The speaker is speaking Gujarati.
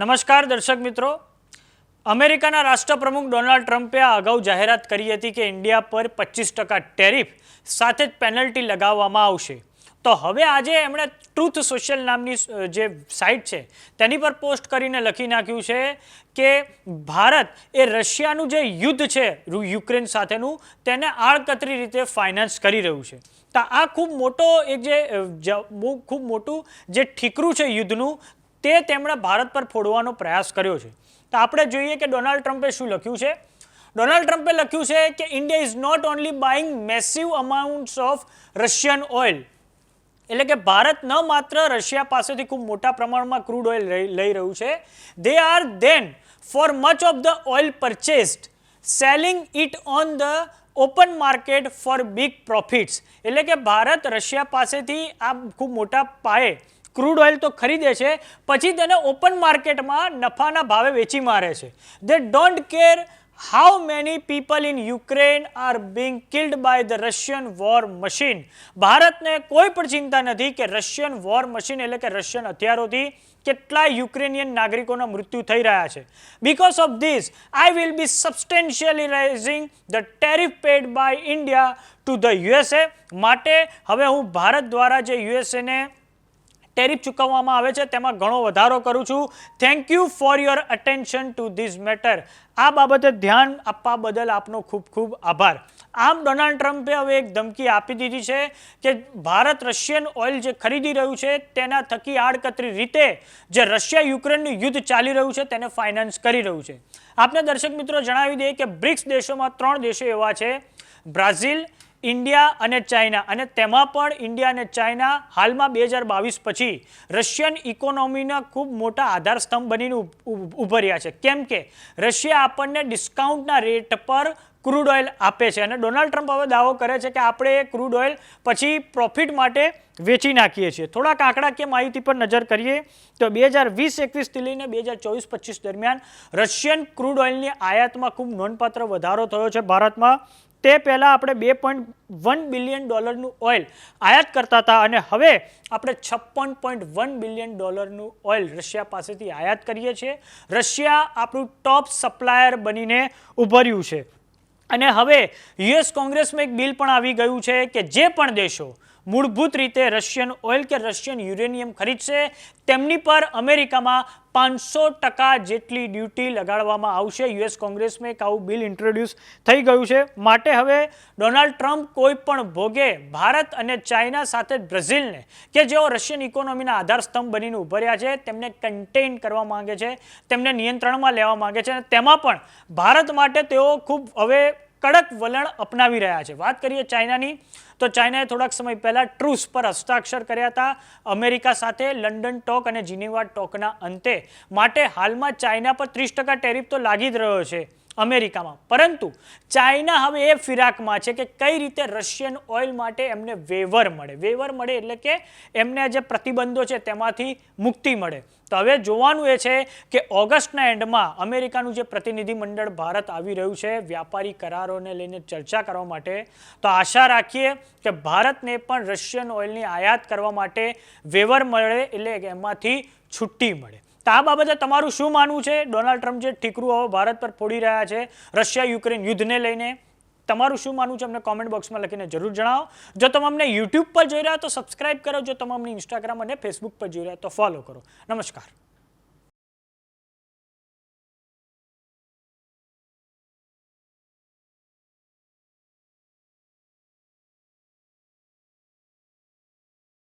નમસ્કાર દર્શક મિત્રો. અમેરિકાના રાષ્ટ્રપ્રમુખ ડોનાલ્ડ ટ્રમ્પે આ અગાઉ જાહેરાત કરી હતી કે ઇન્ડિયા પર પચીસ ટકા ટેરિફ સાથે જ પેનલ્ટી લગાવવામાં આવશે. તો હવે આજે એમણે ટ્રુથ સોશિયલ નામની જે સાઇટ છે, તેની પર પોસ્ટ કરીને લખી નાખ્યું છે કે ભારત એ રશિયાનું જે યુદ્ધ છે યુક્રેન સાથેનું, તેને આડકતરી રીતે ફાઇનાન્સ કરી રહ્યું છે. તો આ ખૂબ મોટો એક જે બહુ ખૂબ મોટું જે ઠીકરું છે યુદ્ધનું તે તેમણે ભારત પર ફોડવાનો પ્રયાસ કર્યો છે. તો આપણે જોઈએ કે ડોનાલ્ડ ટ્રમ્પે શું લખ્યું છે? ડોનાલ્ડ ટ્રમ્પે લખ્યું છે કે India is not only buying massive amounts of Russian oil. એટલે કે ભારત ન માત્ર રશિયા પાસેથી ખૂબ મોટા પ્રમાણમાં ક્રૂડ ઓઇલ લઈ રહ્યું છે they are then for much of the oil purchased selling it on the open market for big profits એટલે કે ભારત રશિયા પાસેથી આ ખૂબ મોટા પાયે ક્રૂડ ઓઇલ તો ખરીદે છે, પછી તેને ઓપન માર્કેટમાં નફાના ભાવે વેચી મારે છે. They don't care how many people in Ukraine are being killed by the Russian war machine ભારતને કોઈ પણ ચિંતા નથી કે રશિયન વોર મશીન એટલે કે રશિયન હથિયારોથી કેટલાય યુક્રેનિયન નાગરિકોના મૃત્યુ થઈ રહ્યા છે. Because of this I will be substantially raising the tariff paid by India to the USA માટે હવે હું ભારત દ્વારા જે યુએસએને ટેરિફ ચૂકવવામાં આવે છે. તેમાં ઘણો વધારો કરું છું. Thank you for your attention to this matter આ બાબતે ધ્યાન આપવા બદલ આપનો ખૂબ ખૂબ આભાર. આમ ડોનાલ્ડ ટ્રમ્પે હવે એક ધમકી આપી દીધી છે કે ભારત રશિયન ઓઇલ જે ખરીદી રહ્યું છે તેના થકી આડકતરી રીતે જે રશિયા યુક્રેનનું યુદ્ધ ચાલી રહ્યું છે તેને ફાઇનાન્સ કરી રહ્યું છે. આપને દર્શક મિત્રો જણાવી દઈએ કે બ્રિક્સ દેશોમાં ત્રણ દેશો એવા છે. બ્રાઝિલ ઇન્ડિયા અને ચાઇના અને તેમાં પણ ઇન્ડિયા અને ચાઇના હાલમાં બે હજાર બાવીસ પછી રશિયન ઇકોનોમીના ખૂબ મોટા આધાર સ્તંભ બનીને ઉભ- ઉભ- ઉભર્યા છે. કેમ કે રશિયા આપણને ડિસ્કાઉન્ટના રેટ પર ક્રૂડ ઓઇલ આપે છે અને ડોનાલ્ડ ટ્રમ્પ હવે દાવો કરે છે કે આપણે એ ક્રૂડ ઓઇલ પછી પ્રોફિટ માટે વેચી નાખીએ છીએ. થોડાક આંકડાકીય માહિતી પર નજર કરીએ તો બે હજાર વીસ એકવીસથી લઈને બે હજાર ચોવીસ પચીસ દરમિયાન રશિયન ક્રૂડ ઓઇલની આયાતમાં ખૂબ નોંધપાત્ર વધારો થયો છે ભારતમાં. તે પહેલાં આપણે બે પોઈન્ટ વન બિલિયન ડોલરનું ઓઇલ આયાત કરતા હતા અને હવે આપણે છપ્પન પોઈન્ટ વન બિલિયન ડોલરનું ઓઇલ રશિયા પાસેથી આયાત કરીએ છીએ. રશિયા આપણું ટોપ સપ્લાયર બનીને ઉભર્યું છે. અને હવે યુએસ કોંગ્રેસમાં એક બિલ પણ આવી ગયું છે કે જે પણ દેશો મૂળભૂત રીતે રશિયન ઓઇલ કે રશિયન યુરેનિયમ ખરીદશે, તેમની પર અમેરિકામાં પાંચસો ટકા જેટલી ડ્યુટી લગાડવામાં આવશે. યુએસ કોંગ્રેસમાં એક આવું બિલ ઇન્ટ્રોડ્યુસ થઈ ગયું છે. માટે હવે ડોનાલ્ડ ટ્રમ્પ કોઈ પણ ભોગે ભારત અને ચાઇના સાથે બ્રાઝિલને, કે જેઓ રશિયન ઇકોનોમીના આધાર સ્તંભ બનીને ઉભર્યા છે, તેમને કન્ટેઇન કરવા માંગે છે, તેમને નિયંત્રણમાં લેવા માંગે છે અને તેમાં પણ ભારત માટે તેઓ ખૂબ હવે કડક વલણ અપનાવી રહ્યા છે. વાત કરીએ ચાઇનાની, તો ચાઇનાએ થોડાક સમય પહેલાં ટ્રુસ પર હસ્તાક્ષર કર્યા હતા. અમેરિકા સાથે લંડન ટોક અને જીનીવા ટોકના અંતે. માટે હાલમાં ચાઇના પર ત્રીસ ટકા ટેરિફ તો લાગી જ રહ્યો છે. અમેરિકામાં. પરંતુ ચાઇના હવે એ ફિરાકમાં છે કે કઈ રીતે રશિયન ઓઇલ માટે એમને વેવર મળે. વેવર મળે એટલે કે એમને જે પ્રતિબંધો છે તેમાંથી મુક્તિ મળે. તો હવે જોવાનું એ છે કે ઓગસ્ટના એન્ડમાં અમેરિકાનું જે પ્રતિનિધિમંડળ ભારત આવી રહ્યું છે, વ્યાપારી કરારોને લઈને ચર્ચા કરવા માટે, તો આશા રાખીએ કે ભારતને પણ રશિયન ઓઇલની આયાત કરવા માટે વેવર મળે એટલે એમાંથી છુટ્ટી મળે. તો આ બાબતે તમારું શું માનવું છે? ડોનાલ્ડ ટ્રમ્પ જે ઠીકરું હવે ભારત પર ફોડી રહ્યા છે, રશિયા યુક્રેન યુદ્ધને લઈને, તમારું શું માનવું છે? અમને કોમેન્ટ બોક્સમાં લખીને જરૂર જણાવો. જો તમે અમને યુટ્યુબ પર જોઈ રહ્યા તો સબસ્ક્રાઇબ કરો. જો તમે અમને ઇન્સ્ટાગ્રામ અને ફેસબુક પર જોઈ રહ્યા તો ફોલો કરો. નમસ્કાર.